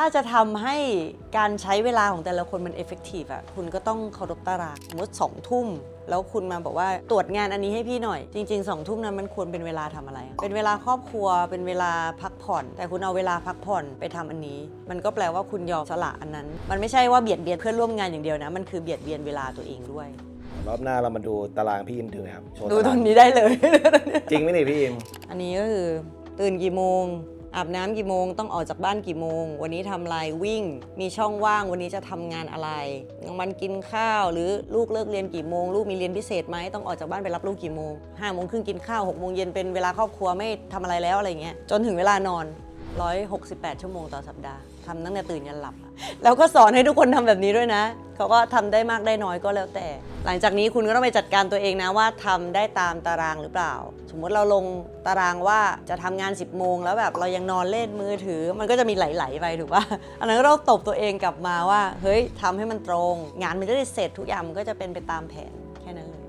ถ้าจะทำให้การใช้เวลาของแต่ละคนมันเอฟเฟกตีฟอะคุณก็ต้องเคารพตารางสมมติสองทุ่มแล้วคุณมาบอกว่าตรวจงานอันนี้ให้พี่หน่อย จริงๆสองทุ่มนั้นมันควรเป็นเวลาทำอะไรอะเป็นเวลาครอบครัว เป็นเวลาพักผ่อน แต่คุณเอาเวลาพักผ่อนไปทำอันนี้ มันก็แปลว่าคุณยอมสละอันนั้น มันไม่ใช่ว่าเบียดเบียนเพื่อนร่วมงานอย่างเดียวนะ มันคือเบียดเบียนเวลาตัวเองด้วย รอบหน้าเรามาดูตารางพี่อิมดูนะครับโชว์ดูตตารงรางนี้ได้เลย จริงไหมนี่พี่อิม อันนี้ก็คือตื่นกี่โมง อาบน้ำกี่โมง ต้องออกจากบ้านกี่โมง วันนี้ทำอะไรวิ่ง มีช่องว่างวันนี้จะทำงานอะไรกลางวันกินข้าว หรือลูกเลิกเรียนกี่โมง ลูกมีเรียนพิเศษไหมต้องออกจากบ้านไปรับลูกกี่โมงห้าโมงครึ่งกินข้าวหกโมงเย็นเป็นเวลาครอบครัวไม่ทำอะไรแล้วอะไรเงี้ยจนถึงเวลานอน 168 ชั่วโมงต่อสัปดาห์ทำตั้งแต่ตื่นยันหลับ แล้วก็สอนให้ทุกคนทำแบบนี้ด้วยนะ เขาก็ทำได้มากได้น้อยก็แล้วแต่ หลังจากนี้คุณก็ต้องไปจัดการตัวเองนะว่าทำได้ตามตารางหรือเปล่า สมมติเราลงตารางว่าจะทำงาน 10โมงแล้วแบบเรายังนอนเล่นมือถือ มันก็จะมีไหลๆไปถูกปะอันนั้นก็ต้องตบตัวเองกลับมาว่า เฮ้ยทำให้มันตรง งานมันจะได้เสร็จทุกอย่างมันก็จะเป็นไปตามแผนแค่นั้นเลย